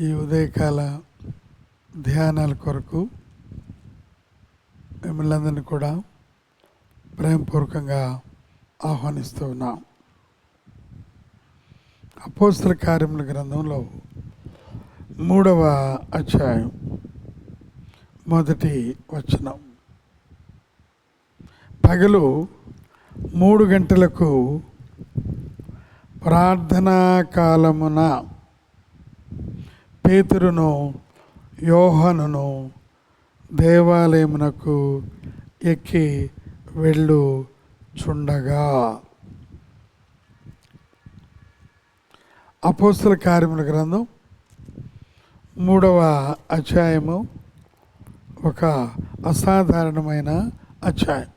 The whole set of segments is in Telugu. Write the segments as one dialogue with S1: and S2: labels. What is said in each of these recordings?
S1: ఈ ఉదయకాల ధ్యానాల కొరకు మిమ్మల్ని అందరినీ కూడా ప్రేమపూర్వకంగా ఆహ్వానిస్తూ ఉన్నాం. అపోస్తుల కార్యముల గ్రంథంలో మూడవ అధ్యాయం మొదటి వచనం. పగలు మూడు గంటలకు ప్రార్థనా కాలమున పేతురును యోహనును దేవాలయమునకు ఎక్కి వెళ్ళు చుండగా అపోస్తుల కార్యముల గ్రంథం మూడవ అధ్యాయము ఒక అసాధారణమైన అధ్యాయం.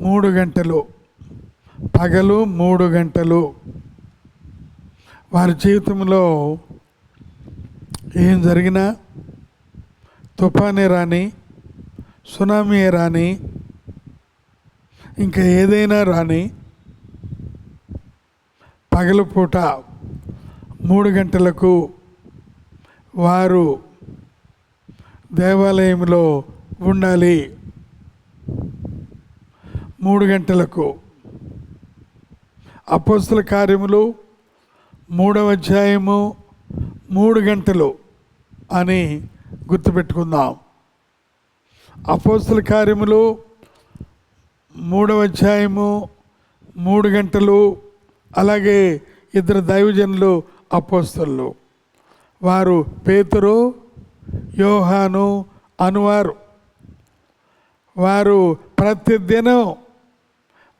S1: మూడు గంటలు పగలు మూడు గంటలు. వారి జీవితంలో ఏం జరిగినా తుఫానే రాని సునామీ రాని ఇంకా ఏదైనా రాని పగలపూట మూడు గంటలకు వారు దేవాలయంలో ఉండాలి. మూడు గంటలకు అపోస్తుల కార్యములు మూడవ అధ్యాయము మూడు గంటలు అని గుర్తుపెట్టుకుందాం. అపోస్తుల కార్యములు మూడవ అధ్యాయము మూడు గంటలు అలాగే ఇద్దరు దైవజనులు అపోస్తులు. వారు పేతురు యోహాను అనువారు. వారు ప్రతిదినం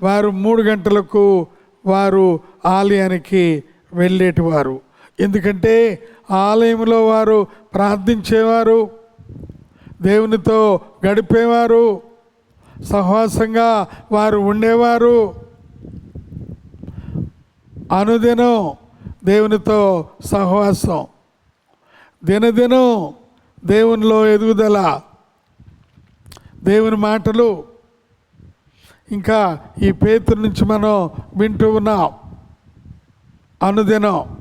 S1: వారు మూడు గంటలకు వారు ఆలయానికి వెళ్ళేటివారు. ఎందుకంటే ఆలయంలో వారు ప్రార్థించేవారు దేవునితో గడిపేవారు సహవాసంగా వారు ఉండేవారు. అనుదినం దేవునితో సహవాసం. దినదినం దేవునిలో ఎదుగుదల. దేవుని మాటలు. ఇంకా ఈ పేతుల నుంచి మనం వింటూ ఉన్నాం. అనుదినం.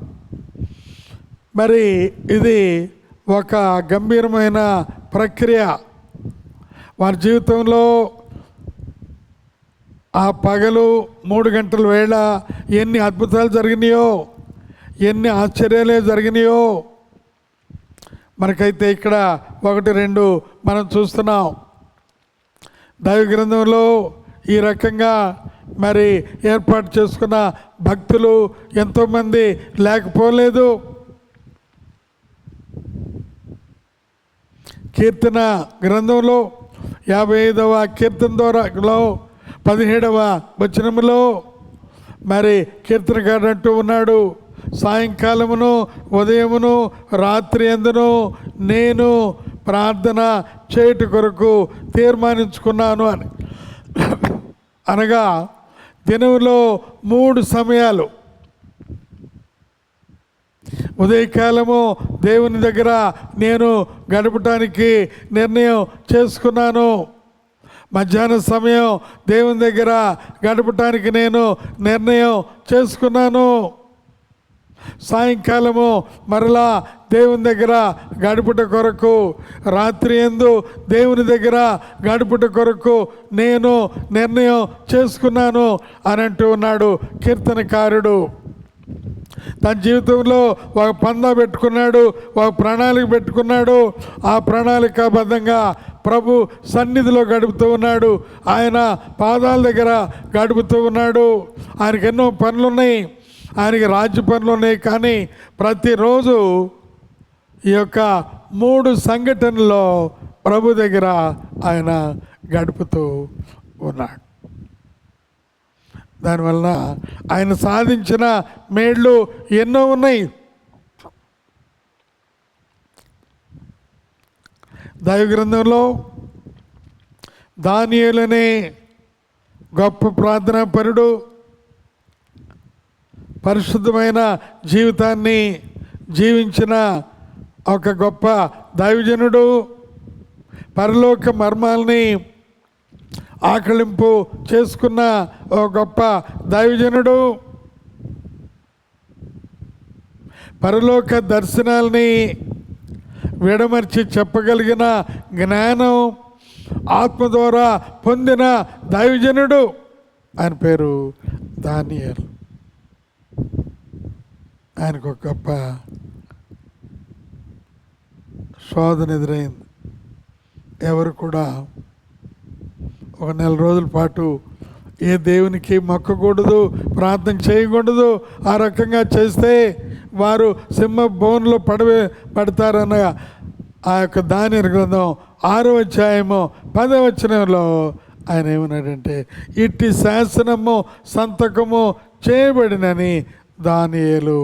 S1: మరి ఇది ఒక గంభీరమైన ప్రక్రియ. వారి జీవితంలో ఆ పగలు మూడు గంటల వేళ ఎన్ని అద్భుతాలు జరిగినాయో ఎన్ని ఆశ్చర్యాలే జరిగినాయో. మనకైతే ఇక్కడ ఒకటి రెండు మనం చూస్తున్నాం. దైవ గ్రంథంలో ఈ రకంగా మరి ఏర్పాటు చేసుకున్న భక్తులు ఎంతోమంది లేకపోలేదు. కీర్తన గ్రంథంలో యాభై ఐదవ కీర్తన ద్వారాలో పదిహేడవ వచనములో మరి కీర్తనగాడు అంటూ ఉన్నాడు సాయంకాలమును ఉదయమును రాత్రి ఎందును నేను ప్రార్థన చేయుట కొరకు తీర్మానించుకున్నాను అని. అనగా దినంలో మూడు సమయాలు. ఉదయకాలము దేవుని దగ్గర నేను గడపటానికి నిర్ణయం చేసుకున్నాను. మధ్యాహ్న సమయం దేవుని దగ్గర గడపటానికి నేను నిర్ణయం చేసుకున్నాను. సాయంకాలము మరలా దేవుని దగ్గర గడుపుట కొరకు రాత్రి ఎందు దేవుని దగ్గర గడుపుట కొరకు నేను నిర్ణయం చేసుకున్నాను అని అంటూ ఉన్నాడు కీర్తనకారుడు. తన జీవితంలో ఒక పందా పెట్టుకున్నాడు ఒక ప్రణాళిక పెట్టుకున్నాడు. ఆ ప్రణాళికాబద్ధంగా ప్రభు సన్నిధిలో గడుపుతూ ఉన్నాడు. ఆయన పాదాల దగ్గర గడుపుతూ ఉన్నాడు. ఆయనకు ఎన్నో పనులు ఉన్నాయి ఆయనకి రాజ్య పనులు ఉన్నాయి కానీ ప్రతిరోజు ఈ యొక్క మూడు సంఘటనలో ప్రభు దగ్గర ఆయన గడుపుతూ ఉన్నాడు. దానివలన ఆయన సాధించిన మేళ్ళు ఎన్నో ఉన్నాయి. దైవ గ్రంథంలో దానియులనే గొప్ప ప్రార్థనా పరుడు పరిశుద్ధమైన జీవితాన్ని జీవించిన ఒక గొప్ప దైవజనుడు పరలోక మర్మాల్ని ఆకలింపు చేసుకున్న ఓ గొప్ప దైవజనుడు. పరలోక దర్శనాల్ని విడమర్చి చెప్పగలిగిన జ్ఞానం ఆత్మ ద్వారా పొందిన దైవజనుడు. ఆయన పేరు దానియల్. ఆయనకు ఒక గొప్ప శోధన ఎదురైంది. ఎవరు కూడా ఒక నెల రోజుల పాటు ఏ దేవునికి మొక్కకూడదు ప్రార్థన చేయకూడదు ఆ రకంగా చేస్తే వారు సింహ భవన్లో పడవే పడతారన్న ఆ యొక్క దాని గ్రంథం ఆరో అధ్యాయము పదవచనంలో ఆయన ఏమన్నాడంటే ఇట్టి శాసనము సంతకము చేయబడినని దానియేలు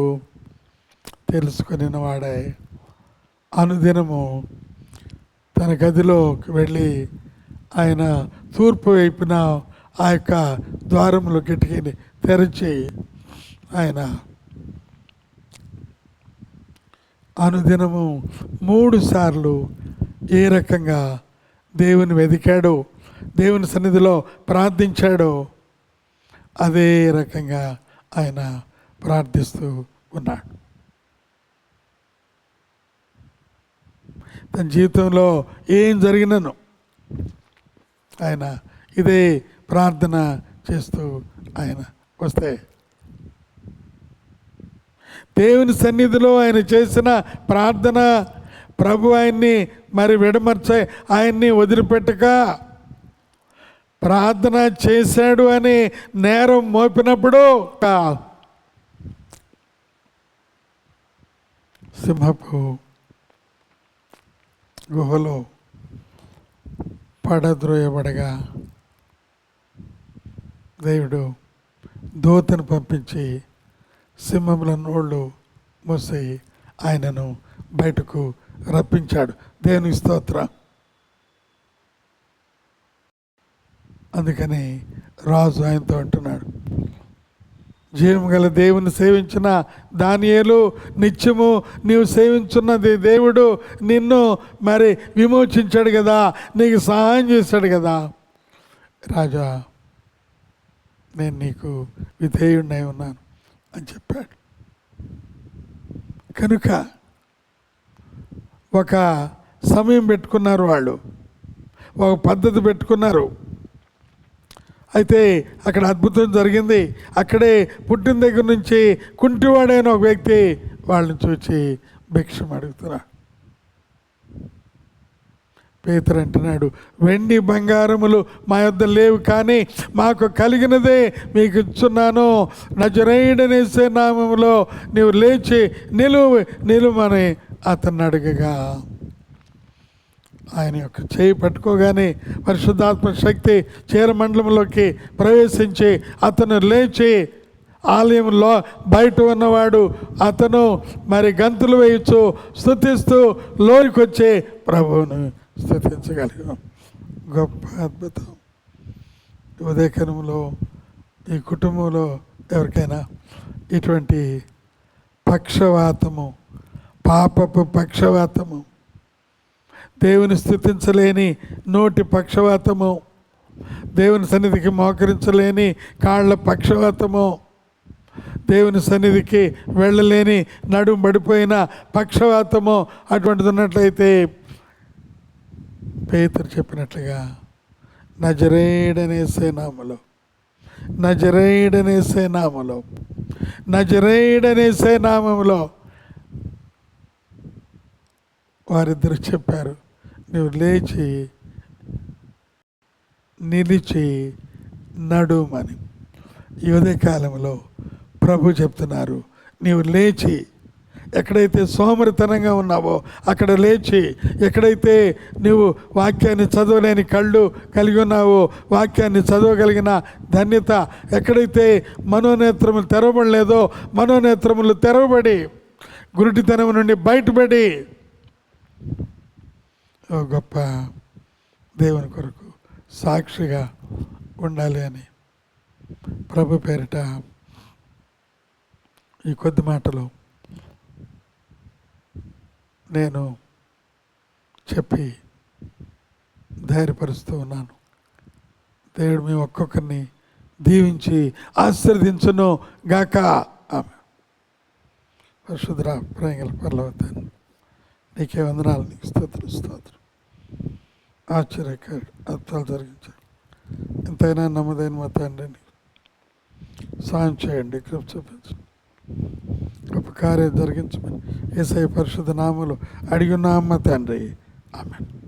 S1: తెలుసుకుని వాడే అనుదినము తన గదిలోకి వెళ్ళి ఆయన తూర్పు వైపున ఆ యొక్క ద్వారంలో కిటికీని తెరిచి ఆయన అనుదినము మూడు సార్లు ఏ రకంగా దేవుని వెదికాడు దేవుని సన్నిధిలో ప్రార్థించాడో అదే రకంగా ఆయన ప్రార్థిస్తూ ఉన్నాడు తన జీవితంలో ఏం జరిగినను ఆయన ఇదే ప్రార్థన చేస్తూ ఆయన వస్తే దేవుని సన్నిధిలో ఆయన చేసిన ప్రార్థన ప్రభు ఆయన్ని మరి విడమర్చ ఆయన్ని వదిలిపెట్టక ప్రార్థన చేశాడు అని నేరం మోపినప్పుడు సింహపు గుహలో పడద్రోయబడగా దేవుడు దూతను పంపించి సింహముల నోళ్ళు మూసి ఆయనను బయటకు రప్పించాడు. దేవుని స్తోత్రం. అందుకని రాజు ఆయనతో అంటున్నాడు జీవం గల దేవుని సేవించిన దానియేలు నిత్యము నీవు సేవించున్నది దేవుడు నిన్ను మరి విమోచించాడు కదా నీకు సహాయం చేశాడు కదా. రాజా నేను నీకు విధేయుడినై ఉన్నాను అని చెప్పాడు. కనుక ఒక సమయం పెట్టుకున్నారు వాళ్ళు ఒక పద్ధతి పెట్టుకున్నారు. అయితే అక్కడ అద్భుతం జరిగింది. అక్కడే పుట్టిన దగ్గర నుంచి కుంటివాడైన ఒక వ్యక్తి వాళ్ళని చూచి భిక్షం అడుగుతున్నాడు పేతురు అంటున్నాడు వెండి బంగారములు మా యొద్ద లేవు కానీ మాకు కలిగినదే మీకు ఇచ్చున్నాను. నజరైడనేసే నామంలో నీవు లేచి నిలువు నిలువని అతన్ని అడగగా. ఆయన యొక్క చేయి పట్టుకోగానే పరిశుద్ధాత్మ శక్తి చీరమండలంలోకి ప్రవేశించి అతను లేచి ఆలయంలో బయట ఉన్నవాడు అతను మరి గంతులు వేయచ్చు స్థుతిస్తూ లోనికి వచ్చే ప్రభువును స్థుతించగలిగాం గొప్ప అద్భుతం. ఈ ఉదయకరంలో ఈ కుటుంబంలో ఎవరికైనా ఇటువంటి పక్షవాతము పాపపు పక్షవాతము దేవుని స్థుతించలేని నోటి పక్షవాతము దేవుని సన్నిధికి మోకరించలేని కాళ్ళ పక్షవాతము దేవుని సన్నిధికి వెళ్ళలేని నడుము పడిపోయిన పక్షవాతము అటువంటిది ఉన్నట్లయితే పేతురు చెప్పినట్లుగా నజరేడనేసే నామలో నజరేడనేసే నామలో నజరేడనేసే నామములో వారిద్దరు చెప్పారు. నువ్వు లేచి నిలిచి నడుమని. ఈ కాలంలో ప్రభు చెప్తున్నారు నీవు లేచి ఎక్కడైతే సోమరితనంగా ఉన్నావో అక్కడ లేచి ఎక్కడైతే నువ్వు వాక్యాన్ని చదవలేని కళ్ళు కలిగి ఉన్నావో వాక్యాన్ని చదవగలిగిన ధన్యత ఎక్కడైతే మనోనేత్రములు తెరవబడలేదో మనోనేత్రములు తెరవబడి గురుటితనం నుండి బయటపడి గొప్ప దేవుని కొరకు సాక్షిగా ఉండాలి అని ప్రభు పేరిట ఈ కొద్ది మాటలు నేను చెప్పి ధైర్యపరుస్తూ ఉన్నాను. దేవుడు మేము ఒక్కొక్కరిని దీవించి ఆశీర్వదించును గాక ఆమె పరిశుద్ర ప్రేంగల పర్లవుతాను నీకే వందనాలు నీకు స్తోత్రం స్తోత్రం. ఆశ్చర్యకారుడు అర్థాలు జరిగించాడు. ఎంతైనా నమ్మదైన మా తండ్రి నీకు సాయం చేయండి కృప చూపించండి. గొప్ప కార్యం జరిగించమని ఏసై పరిశుద్ధ నామలు అడిగి అమ్మ తండ్రి. ఆమె